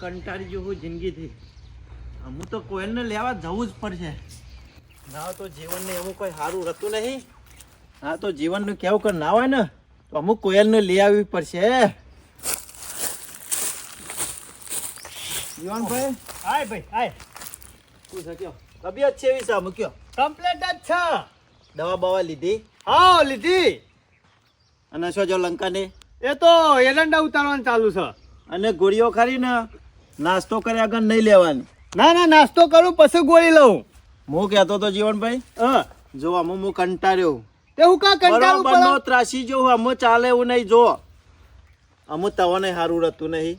કંટાળી ગયો હું જિંદગીથી. અમુક તો કોયલને લેવા જવું જ પડશે. ના તો જીવનને એવું કોઈ સારું રહેતું નહીં. હા તો જીવનનું કેવું કર ના હોય ને તો અમુક કોયલને લઈ આવવી પડશે. જીવનભાઈ હાય ભાઈ હાય. શું છે કયો? તબિયત છે એવી છે અમુક કયો? કમ્પ્લેટ જ છે. દવા બવા લીધી? હા લીધી. અને શું જો લંકાની? એ તો એરંડા ઉતારવાનું ચાલુ છે. અને ગોળીઓ ખરી ને? નાસ્તો કર્યા આગળ નહીં લેવાની. ના ના નાસ્તો કરું પછી ગોળી લઉં. હું કહેતો તો જીવનભાઈ હા. જો આમ હું કંટાળ્યો. તે હું કા કંટાળું બરોબર નો ત્રાસી જો અમુ ચાલે એવું નહીં જો. અમુ તવાને સારું રહેતું નહીં.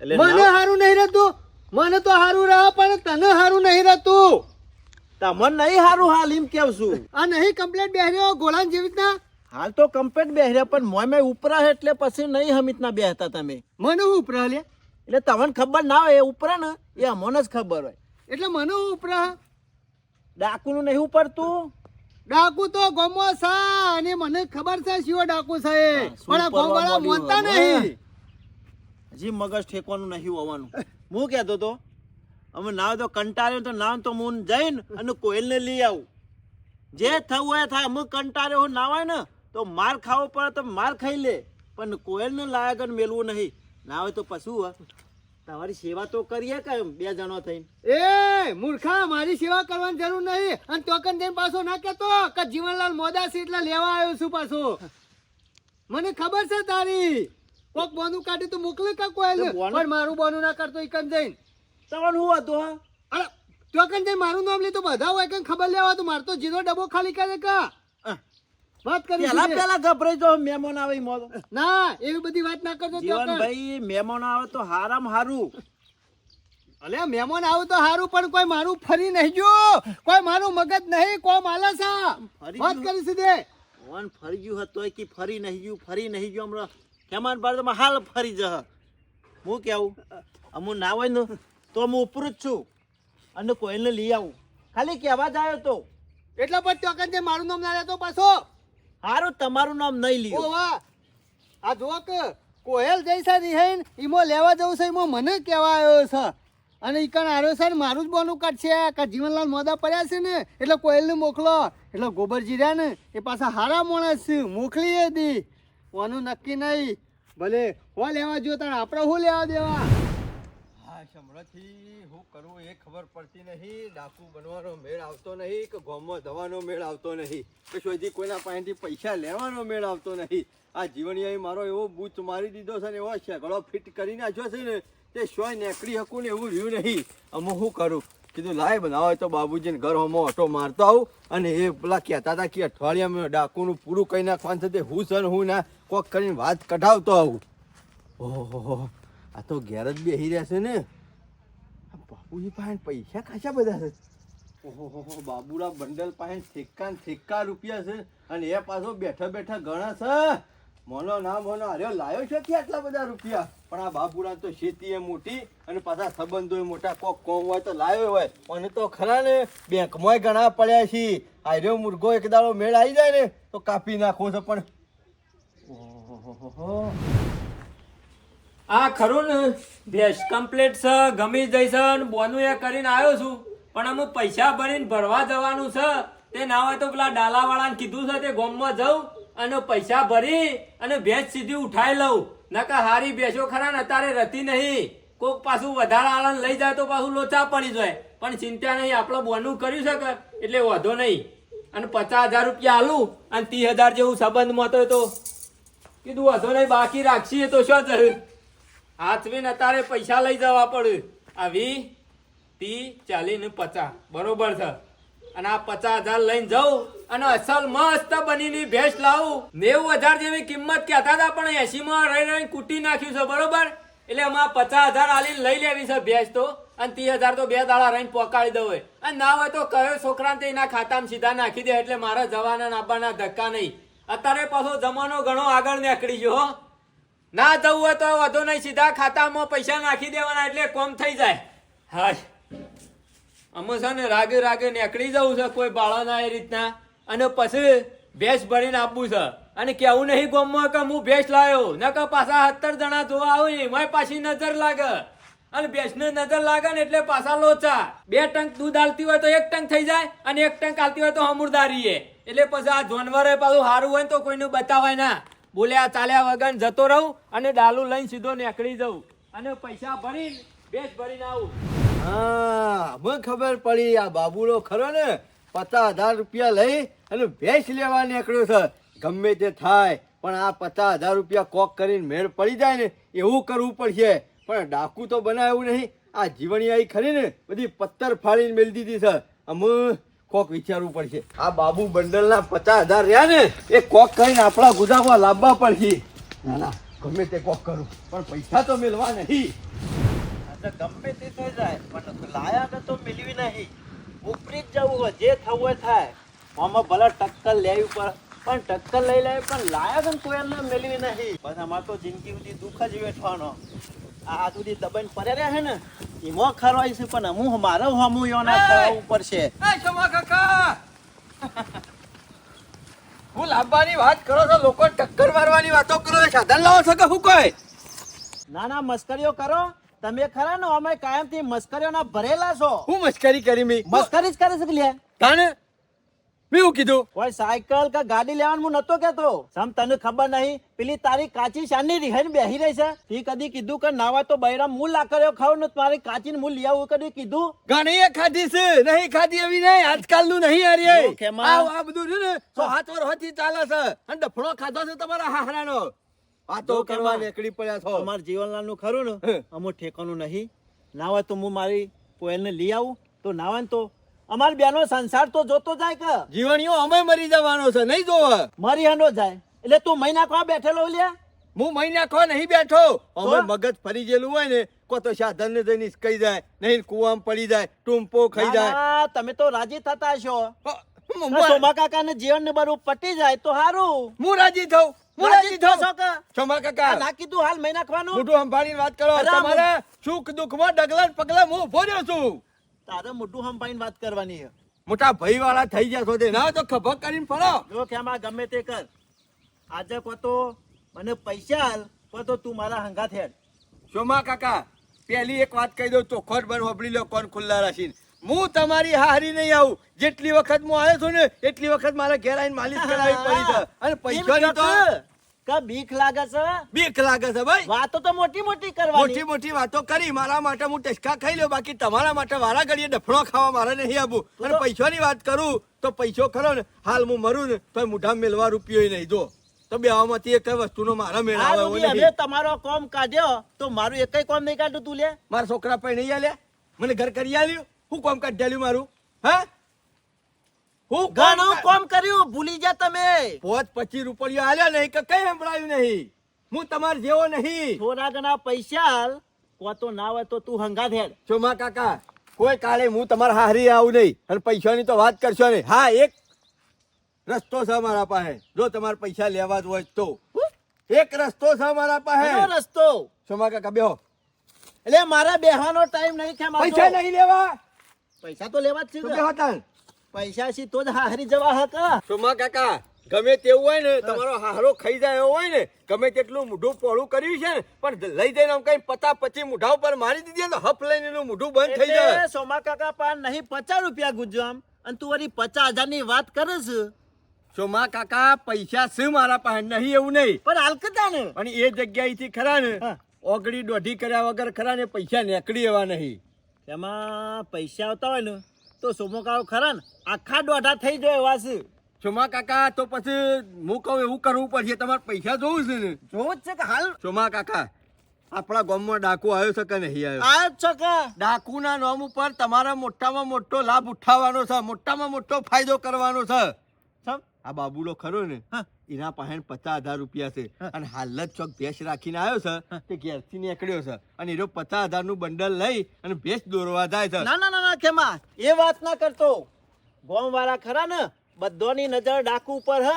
એટલે મને સારું નહીં રહેતું. મને તો સારું રહે પણ તને સારું નહીં રહેતું. તમને નહીં સારું હાલ એમ કેવું છું. આ નહીં કમ્પ્લેટ બેહર્યો ગોળાન જેવી રીતના? હાલ તો કમ્પ્લેટ બેહર્યા પણ મોય મેં ઉપરા એટલે પછી નહીં હમિતના બેહતા તમે. મને હું ઉપરા લે. એટલે તમને ખબર ના હોય એ ઉપરા ને એ અમોને જ ખબર હોય. એટલે મને ઉપરા? ડાકુનું નહીં ઉપડતું ડાકુ તો ગોમો છે અને મને ખબર છે શિવ ડાકુ છે પણ આ ગોમવાળા મોનતા નહીં. હજી મગજ ઠેકવાનું નહીં હોવાનું. હું કહેતો તો અમે નાવ તો કંટાળ્યો તો નામ તો હું જઈને અને કોયલને લઈ આવું. જે થવું હોય થાય અમે કંટાળ્યો હોય ના તો માર ખાવો પડે તો માર ખાઈ લે. પણ કોયલને લાયક મેલવું મેળવું નહીં. ના હોય તો પશુ તમારી સેવા તો કરીએ કે બે જણો થઈને? એ મૂર્ખા મારી સેવા કરવાની જરૂર નહીં. અને ટોકન દઈને પાછો ના કેતો કે જીવનલાલ મોદા છે એટલે લેવા આવ્યો છું પાછો. મને ખબર છે તારી. કોક બોનું કાઢી તું મોકલે કે કોઈ પણ મારું બોનું ના કરતો ઈકન જઈને. તમારું હું હતું અરે ટોકન જઈને મારું નામ લે તો બધા હોય કે ખબર લેવા તો મારતો જીરો ડબ્બો ખાલી કરે કા? વાત કરી પેલા. પેલા ગભરાઈ જો મહેમાન આવે ઈ મોત ના એવી બધી વાત ના કરતો જીવન ભાઈ મહેમાન આવે તો હારામ હારું. અલે મહેમાન આવું તો હારું પણ કોઈ મારું ફરી નહીં જો. કોઈ મારું મગજ નહીં કોમ આલે વાત? કરી સીધે. વન ફરી ગયું હતો કે ફરી નહીં ગયું ફરી નહીં ગયું હમણાં. કેમાન બાર હાલ ફરી જહ. હું કેવું? અમુ ના હોય ને તો હું ઉપર જ છું. અને કોઈને લઈ આવું. ખાલી કહેવા જ આવ્યો તો. એટલા પર ચોકન જે મારું નામ ના લેતો પાછો. હારું, તમારું નામ નહીં ઓ લ્યો. વાહ આ જો કે, કોહેલ જૈસા રિહાઈન ઈમો લેવા જવું છે, ઈમો મને કહેવા આવ્યો છે. અને ઈકણ આવ્યો છે ને, મારું જ બોનું કટ છે. કા જીવનલાલ મોદા પડ્યા છે ને, એટલે કોહેલને મોકલો. એટલે ગોબરજી રહ્યા ને, એ પાછા હારા માણસ છે મોકલી હતી ઓનું નક્કી નહીં. ભલે, હો લેવા જો તાર આપણે હું લેવા દેવા? હમણાંથી હું કરવું એ ખબર પડતી નહીં. ડાકુ બનવાનો મેળ આવતો નહીં કે ગોમમાં દવાનો મેળ આવતો નહીં? કે શોધી કોઈના પાસેથી પૈસા લેવાનો મેળ આવતો નહીં? આ જીવણીયાએ મારો એવો બૂચ મારી દીધો છે ને એવો શેકડો ફિટ કરી નાખ્યો છે ને, તે શોય નેકળી શકું ને એવું રહ્યું નહીં. અમુક શું કરું? કીધું, લાય બનાવો તો બાબુજીને ઘર હોમો ઓટો મારતો આવું. અને એ પેલા કહેતા હતા કે અઠવાડિયામાં ડાકુનું પૂરું કરી નાખવાનું છે તે હું છે ને હું ના કોક કરીને વાત કઢાવતો આવું. ઓહો આ તો ઘેર જ બેસી રહ્યા છે ને. બાપુજી પાસે પૈસા ખાસા બધા છે. ઓહો બાબુરા બંડલ પાસે ઠેકા ઠેકા રૂપિયા છે અને એ પાછો બેઠા બેઠા ઘણા છે. મોનો ના મોનો, અરે લાયો છે કે આટલા બધા રૂપિયા? પણ આ બાબુરા તો શેતી એ મોટી અને પાછા સંબંધો એ મોટા. કોક કોમ હોય તો લાયો હોય. મને તો ખરા ને બેંકમાંય ઘણા પડ્યા છે. આર્યો મુર્ગો એક દાડો મેળ આવી જાય ને, તો કાપી નાખો છો પણ. ઓહો આ ખરું ને? ભેસ કમ્પ્લીટ છે, ગમી જઈ છે અને બોનું એ કરીને આવ્યો છું. પણ અમુક પૈસા ભરીને ભરવા જવાનું છે. તે ના હોય તો પેલા ડાલાવાળાને કીધું છે તે ગોમમાં જાઉં અને પૈસા ભરી અને ભેંસ સીધી ઉઠાઈ લઉં. નકા હારી ભેંસો ખરા ને અત્યારે રતી નહીં. કોક પાછું વધારે આળન લઈ જાય તો પાછું લોચા પડી જાય. પણ ચિંતા નહીં, આપણે બોનું કર્યું છે કે? એટલે વધો નહીં. અને પચાસ હજાર રૂપિયા આલું અને ત્રીસ હજાર જેવું સંબંધ મતો તો કીધું વધો નહીં, બાકી રાખશી તો શું થયું હાથવીને અત્યારે પૈસા લઈ જવા પડે. આવી તી ચાલી ને પચાસ. બરોબર છે? અને આ પચાસ હજાર લઈને જાઉં અને અસલ મસ્ત બનીની ભેંસ લાવું. નેવું હજાર જેવી કિંમત કહેતા હતા, પણ એસી માં રહી રહી કૂટી નાખ્યું છે, બરોબર? એટલે એમાં પચાસ હજાર આલી લઈ લેવી છે ભેંસ તો. અને ત્રીસ હજાર તો બે દાડા રહીને પોકાળી દઉં હોય અને ના હોય તો કયો છોકરાને એના ખાતામાં સીધા નાખી દે, એટલે મારા જવાના નાબાના ધક્કા નહીં. અત્યારે પાછો જમાનો ઘણો આગળ નીકળી ગયો ના જવું હોય તો વધુ નહીં, સીધા ખાતામાં પૈસા નાખી દેવાના એટલે કોમ થઈ જાય. હા અમે છે ને રાગે રાગે નીકળી જવું છે કોઈ બાળાના એ રીતના. અને પછી ભેંસ ભરીને આપવું છે. અને કેવું નહીં ગોમમાં કે હું ભેંસ લાવ્યો ન કે પાછા સત્તર જણા જોવા આવું ને પાછી નજર લાગે. અને ભેંસને નજર લાગે ને એટલે પાછા લોચા. બે ટંક દૂધ આલતી હોય તો એક ટંક થઈ જાય અને એક ટંક આલતી હોય તો હમુરદારી એ એટલે પછી આ જાનવરે પાછું સારું હોય તો કોઈનું બતાવાય ના. બોલ્યા, ચાલ્યા વગર જતો રહું અને ડાલુ લઈને સીધો નીકળી જઉં અને પૈસા ભરીને બેસ ભરીને આવું. હા, મને ખબર પડી, આ બાબુલો ખરો ને, પચાસ હજાર રૂપિયા લઈ અને ભેંસ લેવા નીકળ્યો છે. ગમે તે થાય, પણ આ પચાસ હજાર રૂપિયા કોક કરીને મેળ પડી જાય ને, એવું કરવું પડશે. પણ ડાકુ તો બનાવ્યું નહીં. આ જીવણી આવી ખરી ને, બધી પથ્થર ફાડીને મેળી દીધી છે. અમે કોક વિચારવું પડશે. આ બાબુ બંડલના પચાસ હજાર રહ્યા ને, એ કોક કરીને આપણા ગુદામાં લાવવા પડશે. ના ના, ગમે તે કોક કરું, પણ પૈસા તો મેળવા નહીં. ગમે તે થઈ જાય, પણ લાયા તો મિલવી નહીં. ઉપરી જ જવું હોય, જે થવું હોય થાય. આમાં ભલે ટક્કર લેવી પડે, પણ ટક્કર લઈ લે, પણ લાયા ને કોઈ મેળવી નહીં. પણ આમાં તો જિંદગી સુધી દુઃખ જ વેઠવાનો. આ આ દબાઈને પડ્યા રહ્યા છે ને એમાં ખરવાય છે પણ હું મારે હમું યોના થવું પડશે એ શમા કાકા! હું લાંબાની વાત કરો છો લોકો ટક્કર મારવાની વાતો કરો છો સાધન લાવો છો કે હું કોઈ? ના ના મસ્કરીઓ કરો. તમે ખરા ને અમે કાયમથી મસ્કરીઓના ભરેલા છો. હું મસ્કરી કરી મી મસ્કરી જ કરે છે કે લ્યા તાને મેં કીધું? ઓય સાયકલ કે ગાડી લેવાનું હું નતો કેતો સમ તને ખબર નહીં પેલી તારી કાચી શાની રિહાઈને બેહી રહી છે. તી કદી કીધું કે નાવા તો બૈરા મૂળ લાકર્યો ખાવ ને મારી કાચી ને મૂળ લઈ આવું કદી કીધું? ઘણી ખાધી છે નહીં ખાધી એવી નહીં આજકાલનું નહીં ઓ, આ આ બધું છે ને તો હાથ વર હોતી ચાલે છે. અને ડફણો ખાધો છે તમારા હાહરાનો. વાતો કરવા. નીકળી પડ્યા છો. અમાર જીવનલાલનું ખરું ને. અમુક ઠેકાનું નહીં. નાવા તો હું મારી કોયલને લઈ આવું. તો નાવા ને તો અમાર બેનો સંસાર તો જોતો જાય કે? જીવણીઓ અમે મરી જવાનો છે નહીં જોવે? મરી હનો જાય. એટલે તું મહિના કો બેઠેલો લે? હું મહિના કો નહીં બેઠો. અમે મગજ ફરી ગયેલું હોય ને કો તો સાધન ને જઈને કઈ જાય નહીં કુવામાં પડી જાય ટૂંપો ખાઈ જાય. તમે તો રાજી થતા છો સોમા કાકા ને જીવન ને બધું પટી જાય તો સારું હું રાજી થઉં હું રાજી થઉં. કે? સોમા કાકા ના કીધું હાલ મહિના ખાવાનું? મોઢું સંભાળીને વાત કરો. તમારા સુખ દુઃખમાં ડગલા ને પગલા હું ઊભો રહ્યો છું. તારે મોટું હંપાઈને વાત કરવાની છે. મોટા ભાઈ વાળા થઈ ગયા છો તે. ના તો ખભક કરીને ફરો. જો કે આમાં ગમે તે કર. આજે કો તો મને પૈસા હાલ કો તો તું મારા હંગા હેડ. સોમા કાકા પહેલી એક વાત કહી દઉં ચોખ્ખોટ બંધ હોબળી લો કોણ ખુલ્લા રાખીને. હું તમારી હારી નહીં આવું. જેટલી વખત હું આવ્યો છું ને એટલી વખત મારા ઘેર આવીને માલિશ કરાવી પડી છે. અને પૈસા તો કા બીક લાગે છે? બીક લાગે છે ભાઈ. વાતો તો મોટી મોટી મોટી કરવાની. મોટી વાતો કરી. મારા માટે હું ટેસ્કા ખાઈ લ્યો. બાકી તમારા માટે વારા ઘડીએ ડફણો ખાવા મારે નહીં આવું અને પૈસાની વાત કરું તો પૈસો ખરો ને. હાલ હું મરું ને તો મોઢા મેલવા રૂપિયો નહીં. જો તો બે આમાંથી એક વસ્તુનો મારા મેળ આવે હવે તમારો કોમ કાઢ્યો તો મારું એકય કોમ નહીં કાઢ્યું તું લે. મારા છોકરા પણ નહીં આલ્યા? મને ઘર કરી આલ્યું? હું કોમ કાઢી મારું? હા? હું ઘણું કોમ કર્યું ભૂલી જા તમે. પોચ પચીસ રૂપિયા આલ્યા નહીં કે કઈ સંભળાયું નહીં. હું તમાર જેવો નહીં. થોડા ઘણા પૈસા હાલ કો ના હોય તો તું હંગા હેડ. ચોમા કાકા કોઈ કાલે હું તમારા હારી આવું નહીં. અને પૈસાની તો વાત કરશો નહીં. હા એક રસ્તો છે મારા પાસે. જો તમારે પૈસા લેવા જ હોય તો. એક રસ્તો છે મારા પાસે. રસ્તો? ચોમા કાકા બેહો. એટલે મારા બેહવાનો ટાઈમ નહીં છે પૈસા નહીં લેવા. પૈસા તો લેવા જ છે બેહો પૈસા છે તો જ હારી જવા હતા સોમા કાકા ગમે તેવું હોય ને તમારો હારો ખાઈ જાય એવો હોય ને ગમે તેટલું મોઢું પોળું કર્યું છે ને પણ લઈ જઈને આમ કઈ પતા પછી મૂઢા ઉપર મારી દીધી તો હફ લઈને એનું મૂઢું બંધ થઈ જાય. સોમા કાકા પાન નહીં પચાસ રૂપિયા ગુજવામ અને તું વળી પચાસ હજારની વાત કરે છે? સોમા કાકા પૈસા છે મારા પાસે? નહીં એવું નહીં. પણ હાલકતા ને? અને એ જગ્યાએથી ખરા ને ઓગળી દોઢી કર્યા વગર ખરા ને પૈસા નીકળી એવા નહીં. એમાં પૈસા આવતા હોય ને તો સોમો ખરા ને? આખા દોઢા થઈ જાય એવા છે. ચોમા કાકા તો પછી હું કહું એવું કરવું પડશે. તમારે પૈસા જોવું છે ને? જોવું જ છે કે હાલ? ચોમા કાકા આપણા ગામમાં ડાકુ આવ્યો છે કે નહીં આવ્યો? આ છો કે? ડાકુના નામ ઉપર તમારા મોટામાં મોટો લાભ ઉઠાવવાનો છે મોટામાં મોટો ફાયદો કરવાનો છે? આ બાબુલો ખરો ને? હા. એના પાસે પચાસ હજાર રૂપિયા છે. અને હાલ જ ચોક ભેંસ રાખીને આવ્યો છે તે ઘેરથી નીકળ્યો છે. અને એનો પચાસ હજારનું બંડલ લઈ અને ભેંસ દોરવા જાય છે. ના ના ના ના ખેમા એ વાત ના કરતો. ગોમ વાળા ખરા ને બધોની નજર ડાકુ ઉપર હ.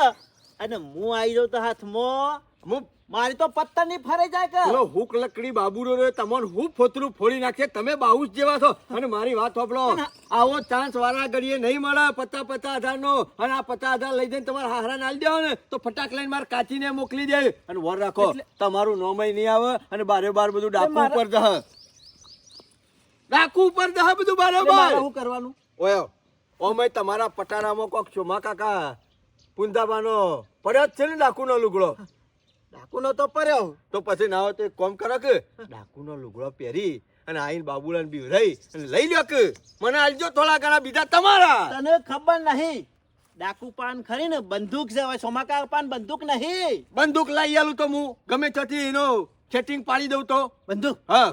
અને હું આવી જાઉં તો હાથમાં હું મારી તો પત્તરની ફરે જાય કે? લો હુક લકડી બાબુરો રે તમને હું ફોતરું ફોડી નાખે તમે બાઉસ જેવા છો. અને મારી વાત સાંભળો આવો ચાન્સ વાળા ગડીએ નહીં મળે પચાસ પચાસ હજાર નો અને આ પચાસ હજાર લઈ જઈને તમારા હારા નાલી દેવો ને તો ફટાક લઈને મારે કાચીને મોકલી દે. અને વર રાખો તમારું નોમય નહીં આવે અને બારે બાર બધું ડાકુ ઉપર જશે. ડાકુ ઉપર દહ બધું મારે બરાબર શું કરવાનું? ઓયો ઓમે તમારા પટારામાં કોક ચોમા કાકા પુંદાબાનો પડ્યો જ છે ને ડાકુનો લુગડો? ડાકુનો તો પર્યો તો પછી ના હોય તો એક કોમ કરો કે ડાકુનો લુગડો પહેરી અને આઈને બાબુલાને બિવરાઈ અને લઈ લ્યો કે. મને આલજો થોડા ઘણા બીજા તમારા. તને ખબર નહીં. ડાકુ પાન ખરી ને બંદૂક છે હવે સોમાકા પાન બંદૂક નહીં. બંદૂક લઈ આલું તો હું. ગમે ત્યાંથી એનો સેટિંગ પાડી દઉં તો. બંદૂક? હા.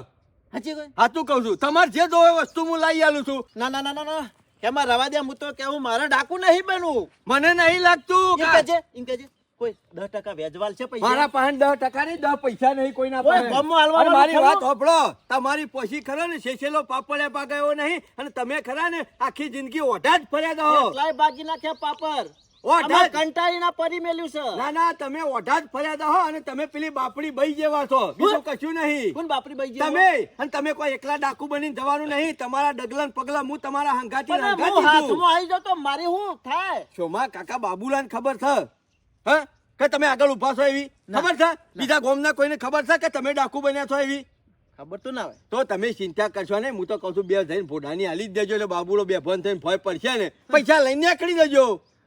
હાચી કોઈ સાચું કહું છું. તમારે જે જોવે વસ્તુ હું લઈ આલું છું. ના ના ના ના ના. એમાં રવા દે હું તો કેવું મારે ડાકુ નહીં બનવું. મને નહીં લાગતું એમ કે? કહેજે એમ કહેજે કોઈ દસ ટકા વેજવાલ છે પૈસા? મારા પાસે દસ ટકા નહીં દસ પૈસા નહીં કોઈના પાસે. ગામમાં હાલવાનો અને મારી વાત હોભળો તમારી પછી ખરા ને શેષેલો પાપડ્યા પાગાયો નહીં અને તમે ખરા ને આખી જિંદગી ઓઢા જ ફર્યા દો. કેટલાય ભાગી નાખ્યા પાપર ઓઢા કંટાળીના પરી મેલ્યું છે. ના ના તમે ઓઢા જ ફર્યા દો અને તમે પેલી બાપડી બઈ જેવા છો. બીજું કશું નહીં. કોણ બાપડી બાઈ જેવો? તમે અને તમે કોઈ એકલા ડાકુ બની જવાનું નહીં તમારા ડગલન પગલા હું તમારા હંગાતી પણ હું હંગાતી છું. હાથમાં આવી જાઉં તો મારે શું થાય? શોમા કાકા બાબુલાને ખબર છે હા? કે તમે આગળ ઊભા છો એવી? ખબર છે? બીજા ગોમના કોઈને ખબર છે કે તમે ડાકુ બન્યા છો એવી? ખબર તો ના હોય. તો તમે ચિંતા કરશો ને હું તો કહું છું બે જઈને ભોડાની હાલી જ દેજો એટલે બાબુલો બે ભન થઈને ભય પડશે ને. પૈસા લઈને નીકળી દેજો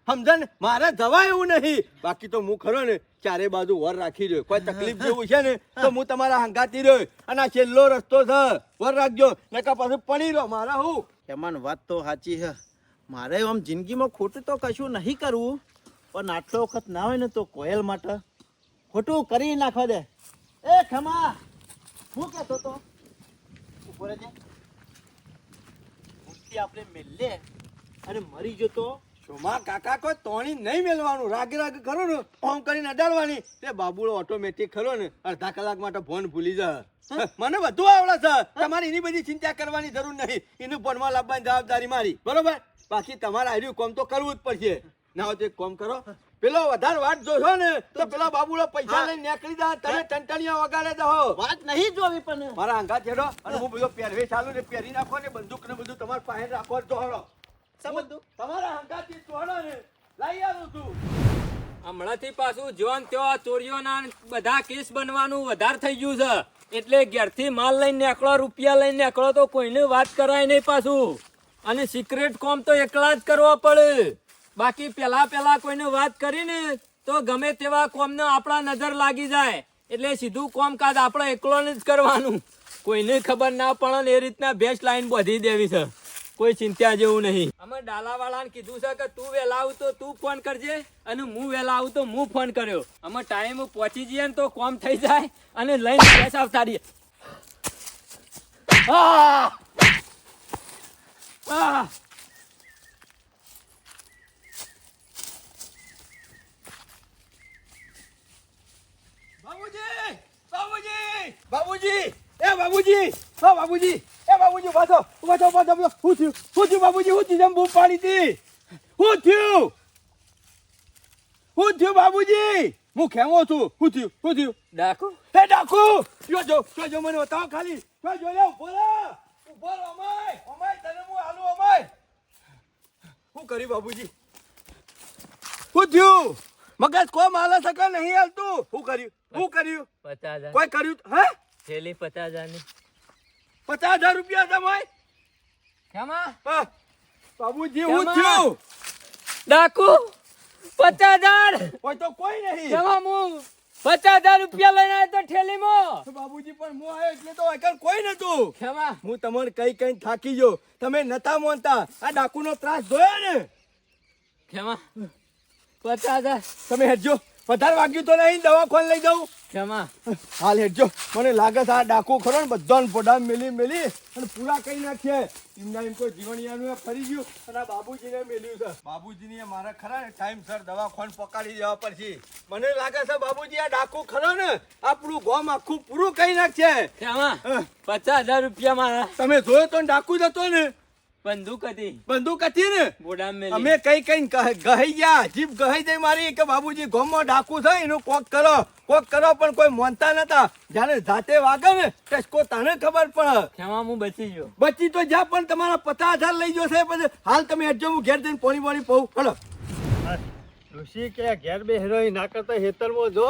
સમજણ? મારે જવાય એવું નહીં. બાકી તો હું ખરો ને ચારે બાજુ વર રાખી રહ્યો. કોઈ તકલીફ જેવું છે ને તો હું. તમારા હંગાતી રહ્યો. અને આ છેલ્લો રસ્તો છે. વર રાખજો. નકા પાછું પડી રહ્યો મારા હું. એમાં વાત તો સાચી છે. મારે આમ જિંદગીમાં ખોટું તો કશું નહીં કરવું. પણ આટલો વખત ના હોય ને તો કોયલ માટે ખોટું કરી નાખવા દે. એ ખમા હું કહેતો તો? ઊભો રહેજે. મૂર્તિ આપણે મેલે અને મરી જતો. શોમા કાકા કોઈ તોણી નહીં મેલવાનું. રાગે રાગે કરો ને ઓમ કરીને અડાડવાની. તે બાબુડો ઓટોમેટિક ખરો ને અડધા કલાક માટે ફોન ભૂલી જાય. મને બધું આવડે છે. તમારે એની બધી ચિંતા કરવાની જરૂર નહીં. એનું ફોનમાં લાવવાની જવાબદારી મારી. બરોબર? બાકી તમારે આર્યું કોમ તો કરવું જ પડશે. ના હોય તો એક કોમ કરો. પેલો વધારે વાત જોશો ને તો પેલા બાબુડો પૈસા લઈને નીકળી જાય તમે ટંટણિયા વગાડે દો વાત નહીં જોવી પણ. મારા આંગા છેડો. અને હું બધો પહેરવે ચાલુ ને પહેરી નાખો ને બંદૂક ને બધું તમારે પાસે રાખો તો દોડો શું બધું? તમારા હંગાથી દોડો ને લઈ આવું છું. હમણાંથી પાછું જોન ત્યાં ચોરીઓના ને બધા કેસ બનવાનું વધારે થઈ ગયું છે. એટલે ઘેરથી માલ લઈને નીકળો રૂપિયા લઈને નીકળો તો કોઈને વાત કરાય નહીં પાછું. અને સિક્રેટ કોમ તો એકલા જ કરવો પડે. બાકી પેલા પેલા કોઈને વાત કરીને તો ગમે તેવા કોમને આપણા નજર લાગી જાય. એટલે સીધું કોમકાજ આપણે એકલોને જ કરવાનું. કોઈને ખબર ના પડે એ રીતના બેસ્ટ લાઈન બધી દેવી છે. કોઈ ચિંતા જેવું નહીં. અમે ડાલાવાળાને કીધું છે કે તું વહેલા આવું તો તું ફોન કરજે અને હું વહેલા આવું તો હું ફોન કર્યો. અમે ટાઈમ પહોંચી જઈએ ને તો કોમ થઈ જાય અને લઈને બેસ આવતા રહીએ. આહ! આહ! બાબુજી બાબુજી બાબુજી એ બાબુજી હા બાબુજી એ બાબુજી વાતો વાતો હું થયું હું થયું બાબુજી હું થયું બૂમ પાડી હતી હું થયું હું થયું બાબુજી હું ખેમો છું? હું થયું હું થયું. ડાકુ? હે ડાકુ જો જો જો જો મને બતાવો ખાલી. જો જો લે ઊભો રે. ઊભો રે અમાય અમાય તને હું હાલું અમાય. શું કરી બાબુજી શું થયું? મગજ કોઈ માલે શકે નહીં હાલતું? શું કર્યું શું કર્યું. પચાસ કોઈ કર્યું હે? થેલી પતા હજારની. પચાસ હજાર રૂપિયા ભાઈ કેમાં? બાબુજી હું છું થયું? ડાકુ પચાસ હજાર. કોઈ તો કોઈ નહીં. કેમાં હું પચાસ હજાર રૂપિયા લઈને આવ્યો તો ઠેલીમાં. બાબુજી પણ હું આવ્યો એટલે તો આગળ કોઈ નતું કેમાં? હું તમને કઈ કઈ થાકી ગયો. તમે નતા માનતા. આ ડાકુનો ત્રાસ જોયો ને? કેમાં? પચાસ હજાર. તમે હેડજો. વધારે વાગ્યું તો નહીં દવાખાને લઈ જાઉં. કેમાં હાલ હેઠજો મને લાગે છે આ ડાકુ ખરો ને બધાને પોડા મેલી મેલી અને પૂરા કઈ નાખીએ એમના એમ કોઈ જીવણિયાનું ફરી ગયું અને આ બાબુજીને મેલ્યું છે. બાબુજીને મારે ખરા ને ટાઈમસર દવાખાન પકાડી દેવા પડશે. મને લાગે છે બાબુજી આ ડાકુ ખરો ને આપણું ગોમ આખું પૂરું કઈ નાખશે. કેમાં પચાસ હજાર રૂપિયા મારા. તમે જોયો તો ડાકુ જ હતો ને બંદૂક હતી. બંદૂક હતી ને? બોડામ મેલી. અમે કઈ કઈ ગહી ગયા જીભ ગહી જઈ મારી કે બાબુજી ગોમમાં ડાકુ થાય એનું કોક કરો કોક કરો પણ કોઈ માનતા નતા. જ્યારે જાતે વાગે ને ટસકો તને ખબર પડે. કેમાં હું બચી ગયો. બચી તો જા પણ તમારા પચાસ હજાર લઈ જશે પછી. હાલ તમે હેઠજો હું ઘેર જઈને પોણી પોણી પહું. હલો. ઋષિ કે ઘેર બે હેરોઈ ના કરતા હેતરમાં જો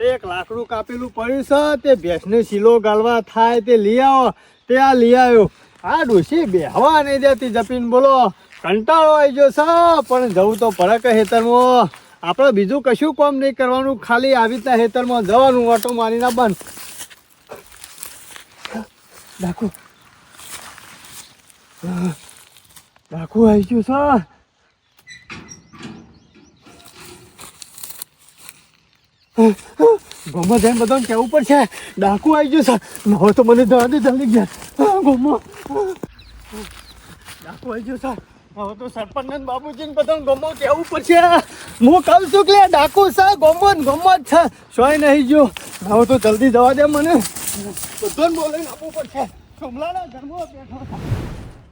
એક લાકડું કાપેલું પડ્યું છે તે ભેંસને શીલો ગાળવા થાય તે લઈ આવો. તે આ લઈ આવ્યો. આ ડોશી બેહવા નહીં દેતી જપીન બોલો. કંટાળો આવી ગયો છે, પણ જવું તો પડે હેતરમાં આપણે બીજું કશું કામ નહીં કરવાનું, ખાલી આવી રીતના હેતરમાં જવાનું ઓટો મારીને બંધ. ડાકુ. ડાકુ આવી ગયું છે. ગમે જઈને બધાને કહેવું પડશે, ડાકુ આવી ગયું છે. હવે તો મને દવા દે જલ્દી ગયા. ગોમો. ડાકુ આવી ગયું સર હવે તો સરપંચ બાપુજીને બાબુજી ગમો કેવું પડશે. હું કહું છું કે ડાકુ છે ગોમો ને ગોમો જ છે. સોય નહીં ગયો હવે તો જલ્દી જવા દે મને. બધાને બોલાવીને આપવું પડશે. કમલાના ઘરમાં બેઠો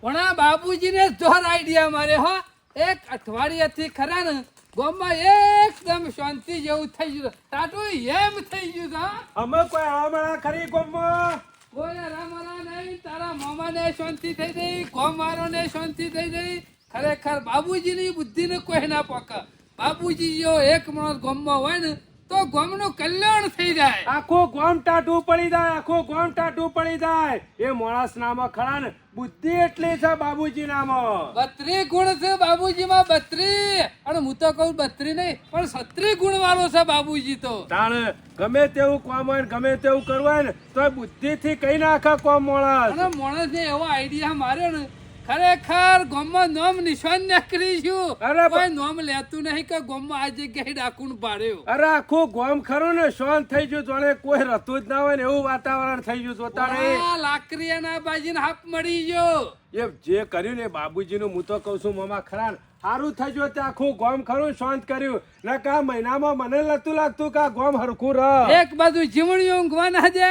પણ આ બાબુજીને જોર આઈડિયા મારે હો. એક અઠવાડિયાથી ખરા ને ગામમાં એકદમ શાંતિ જેવું થઈ ગયું ટાટુ એમ થઈ ગયું હા. અમે કોઈ આમળા ખરી ગોમમાં? કોઈ રામારા નહીં, તારા મામાને શાંતિ થઈ ગઈ, ગોમારોને શાંતિ થઈ ગઈ. ખરેખર બાબુજીની બુદ્ધિને કોઈ ના પાકા. બાબુજી જો એક માણસ ગામમાં હોય ને તો ગોમનું કલ્યાણ થઈ જાય. આખો ગોમ ટાટું પડી જાય આખો ગોમ ટાટું પડી જાય. એ માણસ નામાં ખરા ને બુદ્ધિ એટલી છે બાબુજી નામ બત્રી ગુણ છે બાબુજીમાં બત્રી. અને હું તો કહું બત્રી નહીં પણ સત્રી ગુણ વાળો છે બાબુજી તો. તાણ ગમે તેવું કોમ હોય ને ગમે તેવું કરવું હોય ને તો બુદ્ધિ થી કઈ નાખે કોમ માણસ અને માણસને એવો આઈડિયા માર્યો ને ખરેખર ગોમમાં નોમ નિશાન નકરી છું. અરે કોઈ નોમ લેતું નહીં કે ગોમમાં આ જગ્યાએ ડાકુણ પાડ્યો. અરે આખું ગોમ ખરું ને શાંત થઈ ગયું. જોણે કોઈ રતું જ ના હોય ને એવું વાતાવરણ થઈ ગયું જોતા નહીં આ લાકડીયાના બાજીને હાપ મળી ગયો. એ જે કર્યું ને બાબુજીનું હું તો કહું છું મામા ખરા સારું થઈ ગયું તે આખું ગોમ ખરું શાંત કર્યું. ને કા મહિનામાં મને લતું લાગતું કે આ ગોમ હરખું રહ. એક બાજુ જીવણી ઊંઘવા ના દે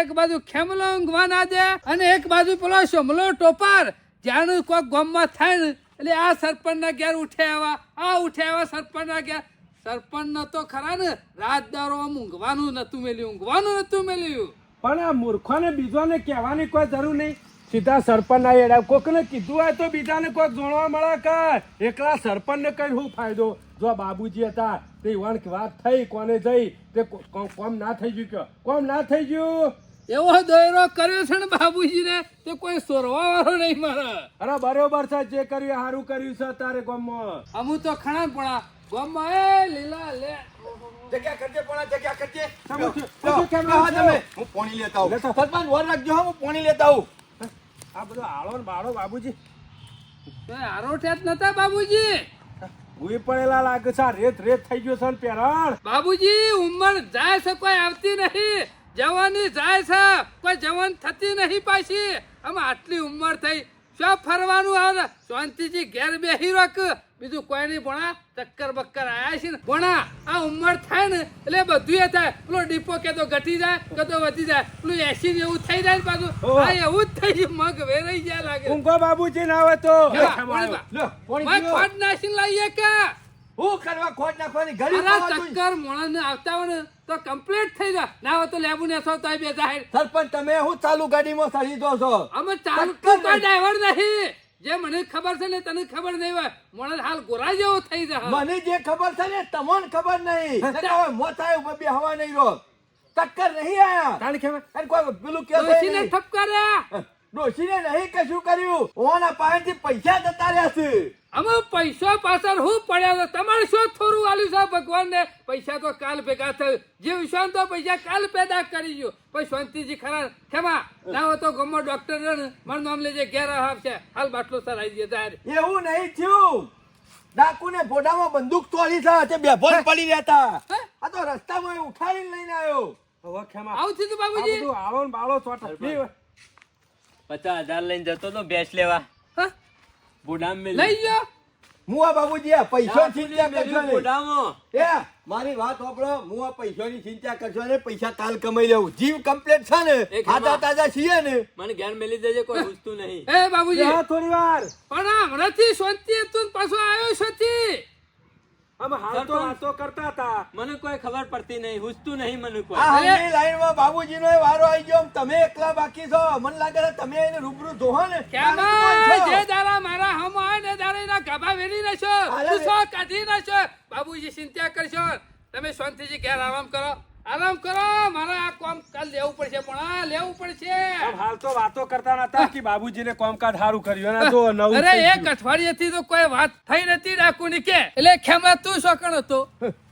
એક બાજુ ખેમલો ઊંઘવા ના દે અને એક બાજુ પેલો શમલો ટોપાર. જ્યાંનું કોઈ ગામમાં થાય ને, એટલે આ સરપંચના ઘેર ઉઠે આવા, આ ઉઠે આવા સરપંચના ઘેર. સરપંચ તો ખરા ને રાત દારો આમ ઊંઘવાનું નતું મેલ્યું, ઊંઘવાનું નતું મેલ્યું. પણ આ મૂર્ખોને બીજોને કહેવાની કોઈ જરૂર નહીં. સીધા સરપંચ ના એડા કોકને કીધું હોય તો બીજાને કોઈક જોણવા મળે કે એકલા સરપંચને કઈ શું ફાયદો? જો બાબુજી હતા, તે વણ વાત થઈ, કોને જઈ, તે કો- કો- કોમ ના થઈ ગયું કયો? કોમ ના થઈ ગયું? એવો દોયરો કર્યો છે ને બાબુજીને તે કોઈ સોરવા વાળો નહીં મારા. અરે બરોબર છે જે કર્યું સારું કર્યું છે તારે ગામમાં. અમુ તો ખણા પણ ગામમાં એ લીલા લે. જગ્યા કરજે પણ જગ્યા કરજે. તમે શું- લો, શું કેમ હા તમે. હું પોણી લેતા આવું. સરપંચ રાખજો હા હું પોણી લેતા આવું. આ બધો આળો ને બાળો બાબુજી. તો જ નતા બાબુજી? ભૂઈ પડેલા લાગે છે આ રેત રેત થઈ ગયો છે ને પેરણ. બાબુજી ઉંમર જાય છે કોઈ આવતી નહીં. જવાની જાય છે. કોઈ જવાન થતી નહીં પાછી. આમાં આટલી ઉંમર થઈ. શું ફરવાનું આવે શાંતિજી ઘેર બેહી રોક બીજું કોઈ નહીં ભણા ચક્કર બક્કર આયા છે ને. ભણા આ ઉંમર થાય ને એટલે બધું એ થાય. પેલો ડીપો કે તો ઘટી જાય કે તો વધી જાય. પેલું એસી જેવું થઈ જાય ને પાછું. હા આ એવું જ થઈ ગયું. મગ વેરાઈ જાય લાગે. ઊંઘો બાબુજી ના આવે તો. મગ ફાટ નાખીને લાવીએ કે? હું કરવા ખોટ નાખવાની ઘડી. ચક્કર મોણસને આવતા હોય ને તો કમ્પ્લીટ થઈ જાય. ના હોય તો લેબુ ને છો તોય બે જાહેર સરપંચ તમે હું ચાલુ ગાડીમાં સડી દો છો? અમે ચાલુ ચક્કર ડ્રાઈવર નહીં. જે મને ખબર છે ને તને ખબર નહીં હોય મોણસ હાલ ગોરા જેવો થઈ જાય. મને જે ખબર છે ને તમને ખબર નહીં. મોત આવ્યો બે હવા નહીં રો ટક્કર નહીં આયા. તાણ. અને કોઈ પેલું કે ઠપકાર્યા. ડોશીને નહીં કશું કર્યું. ઓના પાસેથી પૈસા જતા રહ્યા છે. અમે પૈસા પાછળ હું પડ્યા તો તમારે શું થોડું આલ્યું છે ભગવાનને? પૈસા તો કાલ ભેગા થયું. જે વિશ્વાસ તો પૈસા કાલ પેદા કરી ગયો. પણ શાંતિજી ખરા. ખેમા ના હોય તો ગમો ડોક્ટર છે ને. મારું નામ લેજે ઘેર છે. હાલ બાટલો સર આવી જાય એવું નહીં થયું. ડાકુને ભોડામાં બંદૂક તોડી છે. તે બેભોન પડી રહેતા. હતા આ તો રસ્તામાં એ ઉઠાડીને લઈને આવ્યો. હવે ખેમા. આવું થયું બાબુજી? આવો ને બાળો. પચાસ હજાર લઈને જતો તો ભેંસ લેવા. હા? મેં લઈ ગયો હું આ બાબુજી આ પૈસા ચિંતા કરશો નહીં. બુડામાં. એ મારી વાત સાંભળો. હું આ પૈસાની ચિંતા કરશો ને પૈસા કાલ કમાઈ લેવું જીવ કમ્પ્લીટ છે ને? એ તાજા તાજા છીએ ને? મને ઘેર મેલી દેજે કોઈ પૂછતું નહીં. એ બાબુજી. હા, થોડી વાર. પણ આ હમણાંથી શાંતિ તું પાછો આવ્યો શાંતિ. અમે હાલ તો વાતો કરતા હતા. મને કોઈ ખબર પડતી નહીં પૂછતું નહીં મને કોઈ. આ હાલની લાઈનમાં બાબુજીનો એ વારો આવી ગયો. તમે એકલા બાકી છો. મને લાગે છે તમે એને રૂબરૂ જોહો ને. કેમાં? જે દાડા મારા હમ ને દાડા એના ગભા વેરી નાખો અરે. ગુસ્સો કાઢી નાખો બાબુજી ચિંતા કરશો. તમે શાંતિથી ઘેર આરામ કરો. આરામ કરો મારે આ કામ કાલ લેવું પડશે પણ આ લેવું પડશે. હાલ તો વાતો કરતા નતા કે બાબુજીને કોમકાજ સારું કર્યું. અને તો નવું અરે એક અઠવાડિયેથી તો કોઈ વાત થઈ નથી ડાકુની કે. એટલે ખેમા તું શોકણ હતો?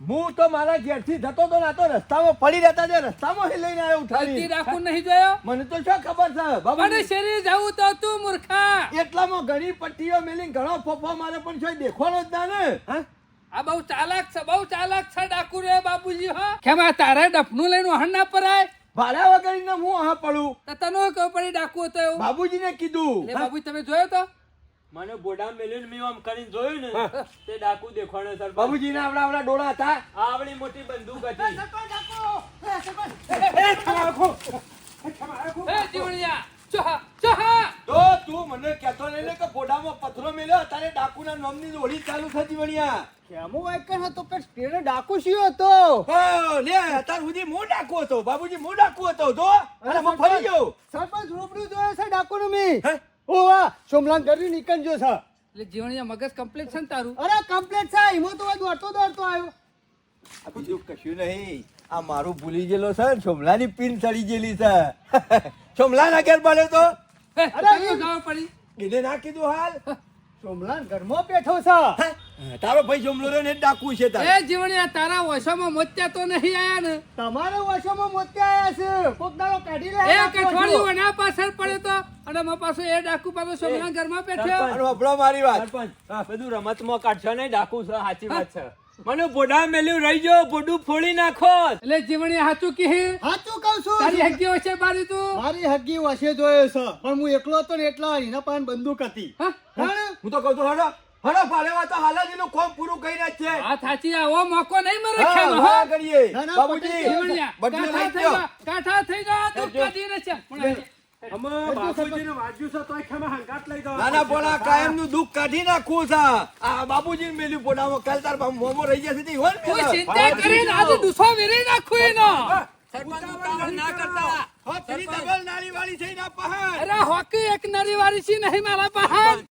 હું તો મારા ઘેરથી જતો તો નાતો રસ્તામાં પડી રહેતા જે રસ્તામાં લઈને આવ્યો તી ઉઠાડી ડાકુ નહીં જોયો? મને તો શું ખબર છે બાબા ને શરીર જવું તો તું મૂર્ખા. એટલામાં ઘણી પટ્ટીઓ મેલી ઘણો ફોફો મારે પણ જોઈ દેખવાનો જ ના ને. હા? આ બહુ ચાલાક છે બહુ ચાલાક છે ડાકુ રે બાબુજી હો. ખેમા તારે ડફનું લઈને વાહન ના પરાય? ભાડા વગર ને હું હા પડું? તો તને ખબર પડી ડાકુ હતો એવું? બાબુજીને કીધું. એ બાબુ તમે જોયો તો? મને બોડા મેલ્યું ને મેં આમ કરીને જોયું ને તે ડાકુ દેખાણો સર બાબુજીને આવડા આવડા ડોળા હતા. આવડી મોટી બંદૂક હતી. એ જીવણિયા એ ચોહા તો તું મને કહેતો નહીં ને કે પોડામાં પથરો મેલ્યો તારે ડાકુના નામની હોળી ચાલુ થતી વણ્યા. કેમો વાયકર હતો કે સ્ટેરે ડાકુ શિયો હતો. લે અત્યાર સુધી હું ડાકુ હતો બાબુજી હું ડાકુ હતો તો અને હું ફરી ગયો. સરપંચ રૂબરૂ જોયો છે ડાકુ નું મી ઓ વાહ સોમલાન ગરી નીકળ જો છે. એટલે જીવણિયા મગજ કમ્પ્લીટ છે ને તારું? અરે કમ્પ્લીટ છે એમાં તો દોડતો દોડતો આવ્યો. આ બીજું કશું નહીં. આ મારું ભૂલી ગયેલો છે છોમલાની સોમલાની પિન સડી ગયેલી છે. છોમલા ના ઘેર પડ્યો તો? એને ના કીધું હાલ? છોમલા ઘરમાં બેઠો છે? તારો ભાઈ સોમલો રે ને ડાકુ છે તારે. એ જીવણિયા તારા ઓછામાં મોત્યા તો નહીં આયા ને? તમારા વર્ષોમાં મોત્યા આયા છે. કોક દાડો કાઢી લે. એક અઠવાડિયું એના પાછળ પડ્યો તો અને મો પાછો એ ડાકુ પાછો સોમના ઘરમાં બેઠો. અને મારી વાત. બધું રમતમાં કાઢશો નહીં ડાકુ છે સાચી વાત છે. મને બોડા મેલ્યું રહી ગયો બોડું ફોડી નાખો. એટલે જીવણી હાચું કહે હાચું કહું છું. તારી હગી હશે મારી તું? મારી હગી હશે જોયો છે પણ હું એકલો હતો ને એટલા એના પાસે બંદૂક હતી. હા? તો કહું છું હડો હડો પાડેવા તો હાલાજીનું કોમ પૂરું કરી રહ્યા છે. આ થાચી આવો મોકો નહીં મરે હા, ખેલો, હા? કરીએ. ના, ના, બાબુજી જીવણિયા, બદલે થઈ ગયો. ગયા, કાંઠા થઈ ગયા તો નું કાઢી નાખવું છે પહાડ. એક નરી વાળી છે નહીં મારા પાસે